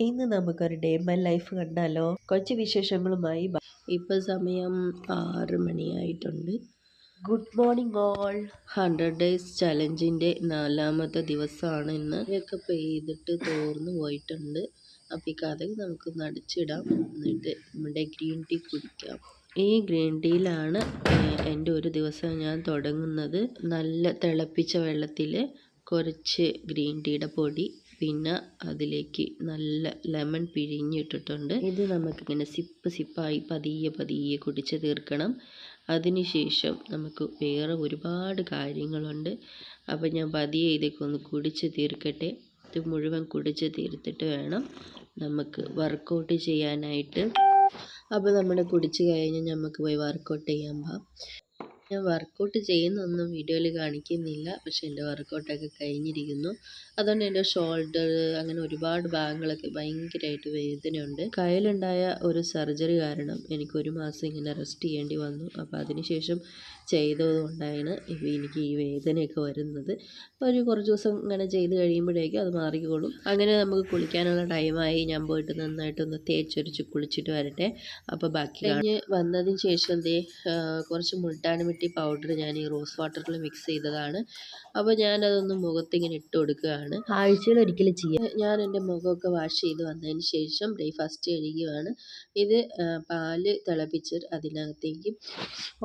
ഇന്ന് നമുക്കൊരു day by life കണ്ടാലോ? കൊച്ചു വിശേഷങ്ങളുമായി ഇപ്പൊ സമയം ആറ് മണിയായിട്ടുണ്ട്. Good morning all hundred days ചലഞ്ചിന്റെ നാലാമത്തെ ദിവസമാണ് ഇന്ന്. ഇതൊക്കെ പെയ്തിട്ട് തോർന്നു പോയിട്ടുണ്ട്. അപ്പോൾ ഈ കഥ നമുക്ക് നടിച്ചിടാം. എന്നിട്ട് നമ്മുടെ ഗ്രീൻ ടീ കുടിക്കാം. ഈ ഗ്രീൻ ടീയിലാണ് എന്റെ ഒരു ദിവസം ഞാൻ തുടങ്ങുന്നത്. നല്ല തിളപ്പിച്ച വെള്ളത്തിൽ കുറച്ച് ഗ്രീൻ ടീയുടെ പൊടി പിന്നെ അതിലേക്ക് നല്ല ലെമൺ പിഴിഞ്ഞിട്ടിട്ടുണ്ട്. ഇത് നമുക്ക് ഇങ്ങനെ സിപ്പ് സിപ്പായി പതിയെ പതിയെ കുടിച്ച് തീർക്കണം. അതിനുശേഷം നമുക്ക് വേറെ ഒരുപാട് കാര്യങ്ങളുണ്ട്. അപ്പം ഞാൻ പതിയെ ഇതൊക്കെ ഒന്ന് കുടിച്ച് തീർക്കട്ടെ. ഇത് മുഴുവൻ കുടിച്ച് തീർത്തിട്ട് വേണം നമുക്ക് വർക്കൗട്ട് ചെയ്യാനായിട്ട്. അപ്പോൾ നമ്മൾ കുടിച്ച് കഴിഞ്ഞ് നമുക്ക് പോയി വർക്കൗട്ട് ചെയ്യാൻ പോകാം ഞാൻ വർക്കൗട്ട് ചെയ്യുന്നൊന്നും വീഡിയോയിൽ കാണിക്കുന്നില്ല. പക്ഷേ എന്റെ വർക്കൗട്ടൊക്കെ കഴിഞ്ഞിരിക്കുന്നു. അതുകൊണ്ട് എന്റെ ഷോൾഡർ അങ്ങനെ ഒരുപാട് ഭാഗങ്ങളൊക്കെ ഭയങ്കരമായിട്ട് വേദനയുണ്ട്. കയ്യിലുണ്ടായ ഒരു സർജറി കാരണം എനിക്ക് ഒരു മാസം ഇങ്ങനെ റെസ്റ്റ് ചെയ്യേണ്ടി വന്നു. അപ്പോൾ അതിനുശേഷം ചെയ്തതുകൊണ്ടാണ് എനിക്ക് ഈ വേദനയൊക്കെ വരുന്നത്. അപ്പോൾ ഒരു കുറച്ച് ദിവസം ഇങ്ങനെ ചെയ്ത് കഴിയുമ്പോഴേക്കും അത് മാറിക്കോളും. അങ്ങനെ നമുക്ക് കുളിക്കാനുള്ള ടൈമായി ഞാൻ പോയിട്ട് നന്നായിട്ടൊന്ന് തേച്ചൊരിച്ച് കുളിച്ചിട്ട് വരട്ടെ. അപ്പോൾ ബാക്കി കഴിഞ്ഞ് വന്നതിന് ശേഷം ദേ കുറച്ച് മുൾട്ടാൻ മിട്ടി പൗഡർ ഞാൻ ഈ റോസ് വാട്ടറിൽ മിക്സ് ചെയ്തതാണ്. അപ്പോൾ ഞാനതൊന്ന് മുഖത്തിങ്ങനെ ഇട്ട് കൊടുക്കുകയാണ്. ആഴ്ചയിൽ ഒരിക്കലും ചെയ്യാം ഞാൻ എന്റെ മുഖമൊക്കെ വാഷ് ചെയ്ത് വന്നതിന് ശേഷം ബ്രേക്ക്ഫാസ്റ്റ് കഴിക്കുകയാണ് ഇത് പാൽ തിളപ്പിച്ച് അതിനകത്തേക്ക്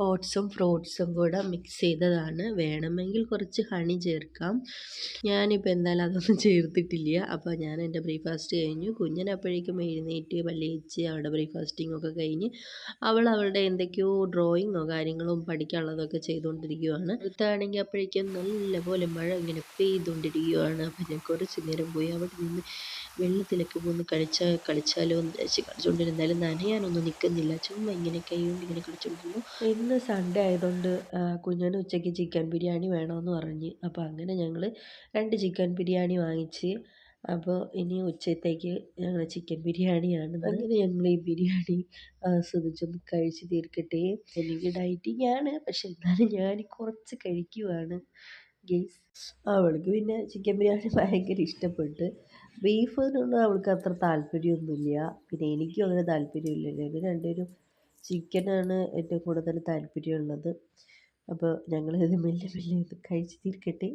ഓട്സും ഫ്രൂട്ട്സും കൂടെ മിക്സ് ചെയ്തതാണ്. വേണമെങ്കിൽ കുറച്ച് ഹണി ചേർക്കാം. ഞാനിപ്പോൾ എന്തായാലും അതൊന്നും ചേർത്തിട്ടില്ല. അപ്പോൾ ഞാൻ എന്റെ ബ്രേക്ക്ഫാസ്റ്റ് കഴിഞ്ഞു. കുഞ്ഞിനപ്പോഴേക്കും എഴുന്നേറ്റ് പല്ലിയിച്ച് അവളുടെ ബ്രേക്ക്ഫാസ്റ്റിംഗ് ഒക്കെ കഴിഞ്ഞ് അവൾ അവളുടെ എന്തൊക്കെയോ ഡ്രോയിങ്ങോ കാര്യങ്ങളും പഠിക്കാനുള്ളതൊക്കെ ചെയ്തുകൊണ്ടിരിക്കുകയാണ് അടുത്താണെങ്കിൽ അപ്പോഴേക്കും നല്ലപോലെ മഴ ഇങ്ങനെ പെയ്തുകൊണ്ടിരിക്കുകയാണ് അപ്പോൾ ഞാൻ കുറച്ച് നേരം പോയി അവിടെ നിന്ന് വെള്ളത്തിലൊക്കെ പോന്ന് കളിച്ചാൽ കളിച്ചാലോ എന്ന് വിചാരിച്ച് കളിച്ചുകൊണ്ടിരുന്നാലും നനയാനൊന്നും നിൽക്കുന്നില്ല. ചുമ്മാ ഇങ്ങനെ കൈ കൊണ്ട് ഇങ്ങനെ കളിച്ചുകൊണ്ടിരുന്നു. ഇന്ന് സൺഡേ ആയതുകൊണ്ട് കുഞ്ഞിന് ഉച്ചയ്ക്ക് ചിക്കൻ ബിരിയാണി വേണമെന്ന് പറഞ്ഞ്. അപ്പോൾ അങ്ങനെ ഞങ്ങൾ രണ്ട് ചിക്കൻ ബിരിയാണി വാങ്ങിച്ച് അപ്പോൾ ഇനി ഉച്ചത്തേക്ക് ഞങ്ങൾ ചിക്കൻ ബിരിയാണിയാണ്. അങ്ങനെ ഞങ്ങൾ ഈ ബിരിയാണി ആസ്വദിച്ചൊന്ന് കഴിച്ച് തീർക്കട്ടെ. എനിക്ക് ഡയറ്റിംഗ് ആണ്. പക്ഷെ എന്നാലും ഞാൻ കുറച്ച് കഴിക്കുവാണ്. ഗെയ്സ് അവൾക്ക് പിന്നെ ചിക്കൻ ബിരിയാണി ഭയങ്കര ഇഷ്ടപ്പെട്ട്. ബീഫിനൊന്നും അവൾക്ക് അത്ര താല്പര്യമൊന്നുമില്ല. പിന്നെ എനിക്കും അങ്ങനെ താല്പര്യമില്ല. ഞങ്ങൾ രണ്ടുപേരും ചിക്കനാണ് ഏറ്റവും കൂടുതൽ താല്പര്യമുള്ളത്. അപ്പോൾ ഞങ്ങളിത് മെല്ലെ മെല്ലെ ഇത് കഴിച്ച് തീർക്കട്ടെ.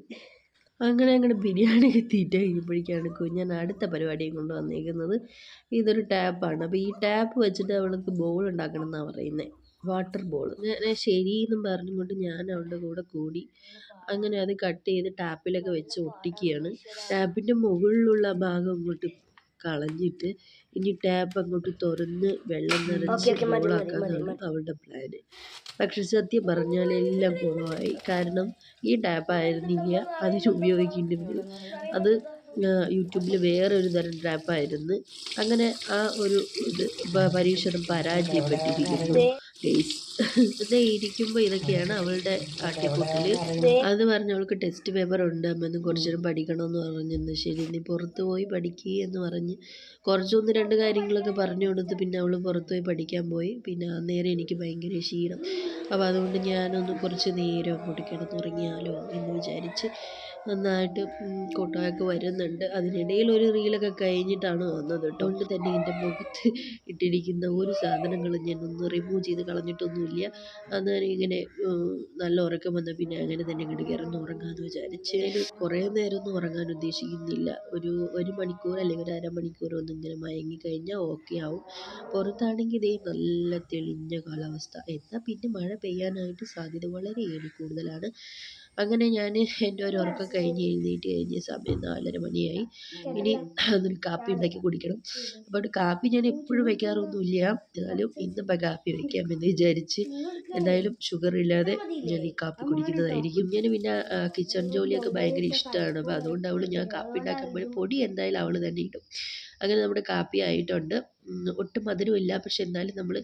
അങ്ങനെ അങ്ങനെ ബിരിയാണി തീറ്റ കഴിയുമ്പോഴേക്കാണ് കുഞ്ഞാൻ അടുത്ത പരിപാടിയും കൊണ്ട് വന്നേക്കുന്നത്. ഇതൊരു ടാപ്പാണ് അപ്പോൾ ഈ ടാപ്പ് വെച്ചിട്ട് അവൾക്ക് ബോൾ ഉണ്ടാക്കണം എന്നാണ് പറയുന്നത് വാട്ടർ ബോൾ. ഞാൻ ശരിയെന്നും പറഞ്ഞുകൊണ്ട് ഞാൻ അവളുടെ കൂടെ കൂടി അങ്ങനെ അത് കട്ട് ചെയ്ത് ടാപ്പിലൊക്കെ വെച്ച് ഒട്ടിക്കുകയാണ്. ടാപ്പിന്റെ മുകളിലുള്ള ഭാഗം അങ്ങോട്ട് കളഞ്ഞിട്ട് ഇനി ടാപ്പ് അങ്ങോട്ട് തുറന്ന് വെള്ളം നിറച്ച് ബോളാക്കാനാണ് അവളുടെ പ്ലാന് പക്ഷെ സത്യം പറഞ്ഞാൽ എല്ലാം കുളമായി കാരണം ഈ ടാപ്പ് ആയിരുന്നില്ല അതിന് ഉപയോഗിക്കേണ്ടി വരും. അത് യൂട്യൂബിൽ വേറെ ഒരു തരം ട്രാപ്പായിരുന്നു. അങ്ങനെ ആ ഒരു ഇത് പരീക്ഷണം പരാജയപ്പെട്ടിരിക്കുന്നു. ഗെയ്സ് ഇരിക്കുമ്പോൾ ഇതൊക്കെയാണ് അവളുടെ കാട്ടിക്കൂട്ടൽ അത് പറഞ്ഞ് അവൾക്ക് ടെസ്റ്റ് പേപ്പർ ഉണ്ട്. അമ്മയൊന്ന് കുറച്ച് നേരം പഠിക്കണമെന്ന് പറഞ്ഞിരുന്നു ശരി നീ പുറത്ത് പോയി പഠിക്കുക എന്ന് പറഞ്ഞ് കുറച്ചൊന്ന് രണ്ട് കാര്യങ്ങളൊക്കെ പറഞ്ഞു കൊടുത്ത് പിന്നെ അവൾ പുറത്ത് പോയി പഠിക്കാൻ പോയി. പിന്നെ അന്നേരം എനിക്ക് ഭയങ്കര ക്ഷീണം. അപ്പോൾ അതുകൊണ്ട് ഞാനൊന്ന് കുറച്ച് നേരം അങ്ങോട്ട് കിടന്നുറങ്ങിയാലോ എന്ന് വിചാരിച്ച് നന്നായിട്ട് കൂട്ടമൊക്കെ വരുന്നുണ്ട്. അതിനിടയിൽ ഒരു റീലൊക്കെ കഴിഞ്ഞിട്ടാണ് വന്നത് കേട്ടോ. തന്നെ എന്റെ മുഖത്ത് ഇട്ടിരിക്കുന്ന ഒരു സാധനങ്ങളും ഒന്ന് റിമൂവ് ചെയ്ത് കളഞ്ഞിട്ടൊന്നുമില്ല. അന്നേരം ഇങ്ങനെ നല്ല ഉറക്കം വന്ന പിന്നെ അങ്ങനെ തന്നെ ഇങ്ങോട്ട് കിടന്ന് ഉറങ്ങാമെന്ന് വിചാരിച്ച് കുറേ നേരമൊന്നും ഉറങ്ങാൻ ഉദ്ദേശിക്കുന്നില്ല. ഒരു ഒരു മണിക്കൂർ അല്ലെങ്കിൽ ഒരു അരമണിക്കൂർ ഒന്ന് ഇങ്ങനെ മയങ്ങി കഴിഞ്ഞാൽ ഓക്കെ ആവും. പുറത്താണെങ്കിൽ ഇതേ നല്ല തെളിഞ്ഞ കാലാവസ്ഥ. എന്നാൽ പിന്നെ മഴ പെയ്യാനായിട്ട് സാധ്യത വളരെ കൂടുതലാണ്. അങ്ങനെ ഞാൻ എന്റെ ഒരു ഉറക്കം കഴിഞ്ഞ് എഴുന്നേറ്റ് കഴിഞ്ഞ സമയം നാലര മണിയായി. ഇനി അതൊരു കാപ്പി ഉണ്ടാക്കി കുടിക്കണം. അപ്പോൾ കാപ്പി ഞാൻ എപ്പോഴും വയ്ക്കാറൊന്നുമില്ല. എന്നാലും ഇന്നിപ്പോൾ കാപ്പി വയ്ക്കാമെന്ന് വിചാരിച്ച് എന്തായാലും ഷുഗർ ഇല്ലാതെ ഞാൻ ഈ കാപ്പി കുടിക്കുന്നതായിരിക്കും. ഞാൻ പിന്നെ കിച്ചൺ ജോലിയൊക്കെ ഭയങ്കര ഇഷ്ടമാണ്. അപ്പോൾ അതുകൊണ്ട് അവൾ ഞാൻ കാപ്പി ഉണ്ടാക്കുമ്പോൾ പൊടി എന്തായാലും അവൾ തന്നെ ഇടും. അങ്ങനെ നമ്മുടെ കാപ്പി ആയിട്ടുണ്ട്. ഒട്ടും മധുരമില്ല പക്ഷെ എന്നാലും നമ്മൾ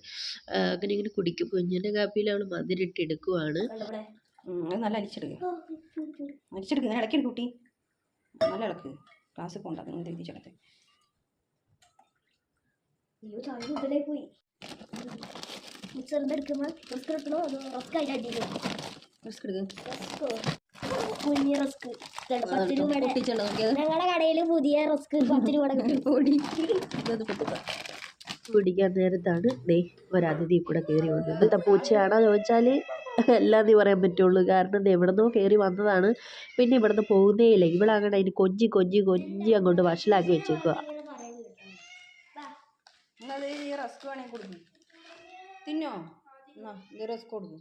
അങ്ങനെ ഇങ്ങനെ കുടിക്കും. കുഞ്ഞിന്റെ കാപ്പിയിൽ അവൾ മധുരം ഇട്ട് എടുക്കുവാണ്. ഉം, അത് നല്ല അരിച്ചെടുക്കുക അരിച്ചെടുക്കുക ഇങ്ങനെ ഇളക്കി കുട്ടി. നല്ല ഇളക്ക്. ക്ലാസ്സിൽ പോകണ്ട നിങ്ങൾ തിരിച്ചെടുത്ത് അയ്യോ ചായ മുതലേ പോയി. മിക്സറിന്റെ എടുക്കുമ്പോൾ റിസ്ക് എടുക്കണോ അതോ റസ്ക് അതിന്റെ അടിയിലോ? റിസ്ക് എടുക്കുക റസ്കോ കുഞ്ഞ് റസ്ക് പത്ത് രൂപയുടെ പൊട്ടിച്ചുള്ള നോക്കിയത്. ഞങ്ങളുടെ കടയിൽ പുതിയ റസ്ക് പത്ത് രൂപയുടെ പൊടി. ഇതൊന്ന് പൊട്ടിക്കാം. കുടിക്കാൻ നേരത്താണ് ദേ ഒരതിഥി കൂടെ കയറി വന്നത്. പൂച്ചയാണോ ചോദിച്ചാൽ എല്ലാന്നേ പറയാൻ പറ്റുള്ളൂ. കാരണം എവിടുന്നോ കയറി വന്നതാണ്. പിന്നെ ഇവിടുന്ന് പോകുന്നേ ഇല്ല. ഇവളങ്ങനെ അതിന് കൊഞ്ചി കൊഞ്ചി കൊഞ്ചി അങ്ങോട്ട് വഷളാക്കി വെച്ചേക്കുക തിന്നോ? റസ്ക് കൊടുക്കും.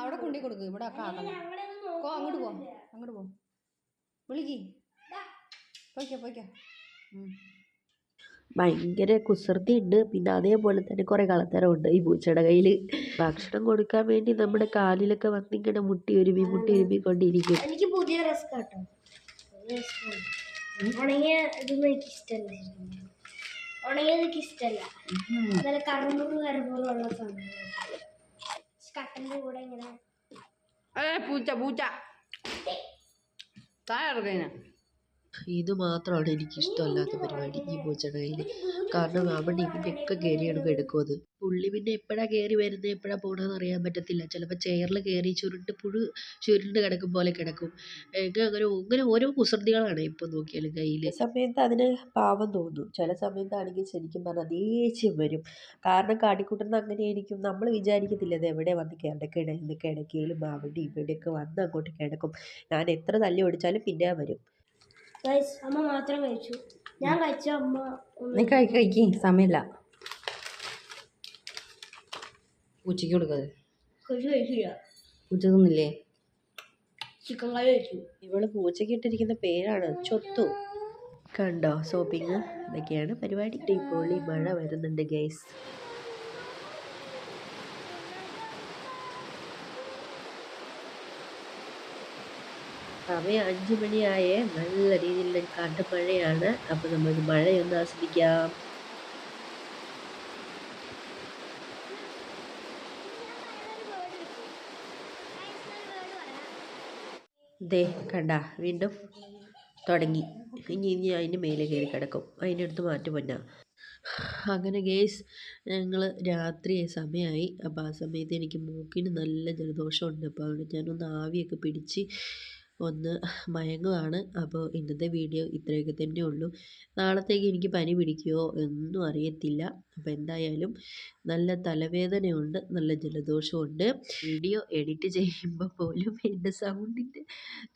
അവിടെ കൊണ്ടി കൊടുക്കും. ഇവിടെ ആക്കണം പോ അങ്ങോട്ട് പോ. അങ്ങോട്ട് പോ. വിളിക്ക്. പോയിക്കോ പോയിക്കോ. ഭയങ്കര കുസൃതി ഉണ്ട് പിന്നെ അതേപോലെ തന്നെ കുറേ കളത്തരമുണ്ട് ഈ പൂച്ചയുടെ കയ്യിൽ ഭക്ഷണം കൊടുക്കാൻ വേണ്ടി നമ്മുടെ കാലിലൊക്കെ വന്നിങ്ങനെ മുട്ടി ഒരുമി മുട്ടി ഒരുമി കൊണ്ടിരിക്കും എനിക്ക് പുതിയ റസ്ക് കേട്ടോ ഉണങ്ങിയ ഇതൊന്നും എനിക്ക് ഇഷ്ടമല്ല. ഉണങ്ങിയത് എനിക്ക് ഇഷ്ടമല്ല. നല്ല കറുമുറു കറുമുറുള്ള സാധനം കട്ടന്റെ കൂടെ ഇങ്ങനെ ഏ പൂച്ച പൂച്ച. താഴെ ഇറക്കതിനാ ഇത് മാത്രമാണ് എനിക്ക് ഇഷ്ടമല്ലാത്ത പരിപാടി ഈ പൂച്ചയുടെ കയ്യിൽ കാരണം അവിടെ ഇവന്റെയൊക്കെ കയറിയാണ് എടുക്കുന്നത് പുള്ളി പിന്നെ എപ്പോഴാണ് കയറി വരുന്നത് എപ്പോഴാണ് പോകണമെന്ന് അറിയാൻ പറ്റത്തില്ല. ചിലപ്പോൾ ചെയറിൽ കയറി ചുരുണ്ട് പുഴു ചുരുണ്ട് കിടക്കും പോലെ കിടക്കും. അങ്ങനെ അങ്ങനെ ഓരോ കുസൃതികളാണ് ഇപ്പോൾ നോക്കിയാലും കയ്യിൽ സമയത്ത് അതിന് പാവം തോന്നും. ചില സമയത്താണെങ്കിൽ ശരിക്കും പറഞ്ഞാൽ ദേഷ്യം വരും. കാരണം കാട്ടിക്കൂട്ടുന്ന അങ്ങനെയായിരിക്കും. നമ്മൾ വിചാരിക്കത്തില്ല അത് എവിടെ വന്ന് കിടക്കണമെന്ന് കിടക്കയിലും അവിടെ ഇവിടെയൊക്കെ വന്ന് അങ്ങോട്ട് കിടക്കും. ഞാൻ എത്ര തല്ലി ഓടിച്ചാലും പിന്നെ വരും. ഗൈസ് അമ്മ മാത്രം കഴിച്ചു. ഞാൻ കഴിച്ച അമ്മ നീ കഴിക്ക് കഴിക്ക്. സമയമില്ല. ഉച്ചയ്ക്ക് കൊടുക്കാതെ. കഴിച്ചു കഴിച്ചില്ല പൂച്ച തിന്നില്ലേ ചിക്കൻ കറി കഴിച്ചു. ഇവൾ പൂച്ചയ്ക്ക് ഇട്ടിരിക്കുന്ന പേരാണ് ചൊത്തു. കണ്ടോ? ഷോപ്പിംഗ് ഇതൊക്കെയാണ് പരിപാടി. അടിപൊളി മഴ വരുന്നുണ്ട് ഗൈസ് സമയം അഞ്ച് മണിയായേ. നല്ല രീതിയിലുള്ള കാട്ടുമഴയാണ് അപ്പോൾ നമുക്ക് മഴയൊന്ന് ആസ്വദിക്കാം. ദേ കണ്ട വീണ്ടും തുടങ്ങി. ഇനി ഇനി അതിന്റെ മേലെ കയറി കിടക്കും. അതിന്റെ അടുത്ത് മാറ്റി പൊന്ന അങ്ങനെ ഗേസ് ഞങ്ങൾ രാത്രി സമയമായി അപ്പോൾ ആ സമയത്ത് എനിക്ക് മൂക്കിന് നല്ല ജലദോഷമുണ്ട്. അപ്പോൾ അവിടെ ഞാനൊന്ന് ആവിയൊക്കെ പിടിച്ച് ഒന്ന് മയങ്ങുവാണ്. അപ്പോൾ ഇന്നത്തെ വീഡിയോ ഇത്രയൊക്കെ തന്നെ ഉള്ളൂ നാളത്തേക്ക് എനിക്ക് പനി പിടിക്കുമോ ഒന്നും അറിയത്തില്ല. അപ്പോൾ എന്തായാലും നല്ല തലവേദനയുണ്ട് നല്ല ജലദോഷമുണ്ട് വീഡിയോ എഡിറ്റ് ചെയ്യുമ്പോൾ പോലും എന്റെ സൗണ്ടിന്റെ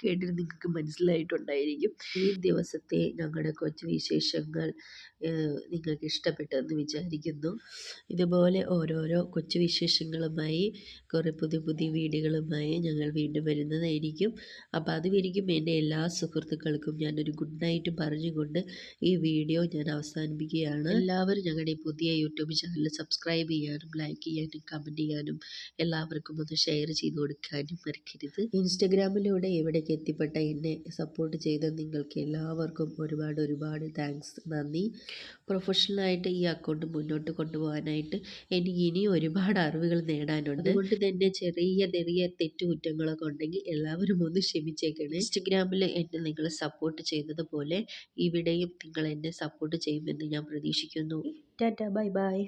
കേട്ടിട്ട് നിങ്ങൾക്ക് മനസ്സിലായിട്ടുണ്ടായിരിക്കും. ഈ ദിവസത്തെ ഞങ്ങളുടെ കൊച്ചു വിശേഷങ്ങൾ നിങ്ങൾക്ക് ഇഷ്ടപ്പെട്ടെന്ന് വിചാരിക്കുന്നു. ഇതുപോലെ ഓരോരോ കൊച്ചു വിശേഷങ്ങളുമായി കുറേ പുതിയ പുതിയ വീടുകളുമായി ഞങ്ങൾ വീണ്ടും വരുന്നതായിരിക്കും. അപ്പോൾ അതുവരിക്കും എന്റെ എല്ലാ സുഹൃത്തുക്കൾക്കും ഞാനൊരു ഗുഡ് നൈറ്റ് പറഞ്ഞുകൊണ്ട് ഈ വീഡിയോ ഞാൻ അവസാനിപ്പിക്കുകയാണ്. എല്ലാവരും ഞങ്ങളുടെ പുതിയ യൂട്യൂബ് ചാനൽ സബ്സ്ക്രൈബ് ചെയ്യാനും ലൈക്ക് ചെയ്യാനും കമന്റ് ചെയ്യാനും എല്ലാവർക്കും ഒന്ന് ഷെയർ ചെയ്ത് കൊടുക്കാനും മറക്കരുത്. ഇൻസ്റ്റഗ്രാമിലൂടെ എവിടേക്ക് എത്തിപ്പെട്ട എന്നെ സപ്പോർട്ട് ചെയ്ത നിങ്ങൾക്ക് എല്ലാവർക്കും ഒരുപാട് ഒരുപാട് താങ്ക്സ് നന്ദി. പ്രൊഫഷണലായിട്ട് ഈ അക്കൗണ്ട് മുന്നോട്ട് കൊണ്ടുപോകാനായിട്ട് എനിക്ക് ഇനിയും ഒരുപാട് അറിവുകൾ നേടാനുണ്ട്. അതുകൊണ്ട് തന്നെ ചെറിയ ചെറിയ തെറ്റുകുറ്റങ്ങളൊക്കെ ഉണ്ടെങ്കിൽ എല്ലാവരും ഒന്ന് ക്ഷമിച്ചേക്കണേ. ഇൻസ്റ്റഗ്രാമിൽ എന്നെ നിങ്ങൾ സപ്പോർട്ട് ചെയ്തതുപോലെ ഇവിടെയും നിങ്ങൾ എന്നെ സപ്പോർട്ട് ചെയ്യുമെന്ന് ഞാൻ പ്രതീക്ഷിക്കുന്നു. Tata bye bye